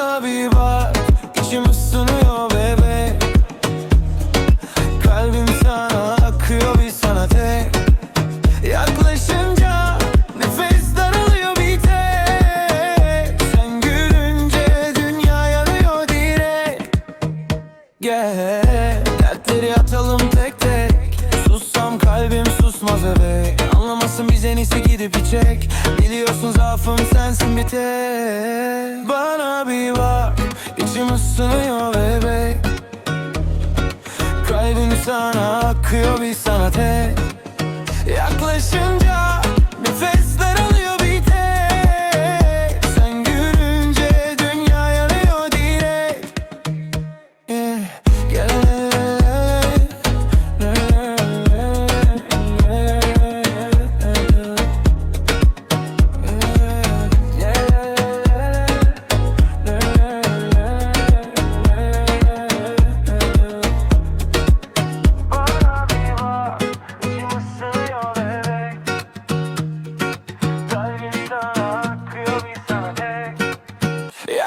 Bana bir bak içim ısınıyor bebek Kalbim sana akıyor bir sana tek. Yaklaşınca nefes daralıyor bir tek. Sen gülünce dünya yanıyor direkt. Gel gidip içecek Biliyorsun zaafım sensin bir tek. Bana bir bak içim ısınıyor bebek. Kalbim sana akıyor bir sana tek. Yaklaşınca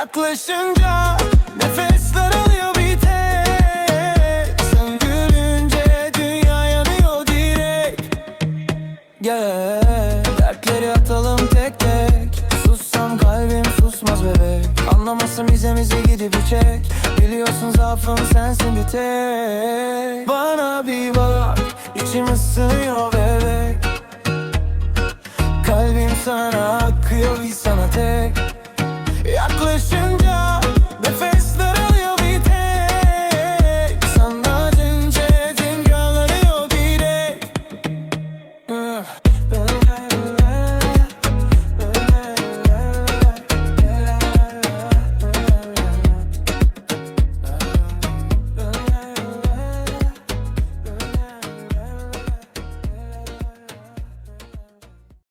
Yaklaşınca nefes daralıyor bir tek. Sen gülünce dünya yanıyor direkt. Gel dertleri atalım tek tek. Sussam kalbim susmaz bebek. Anlamasın bize bize gidip içecek Biliyorsun zaafım sensin bir tek. Bana bir bak içim ısınıyor bebek. Kalbim sana akıyor bir sana tek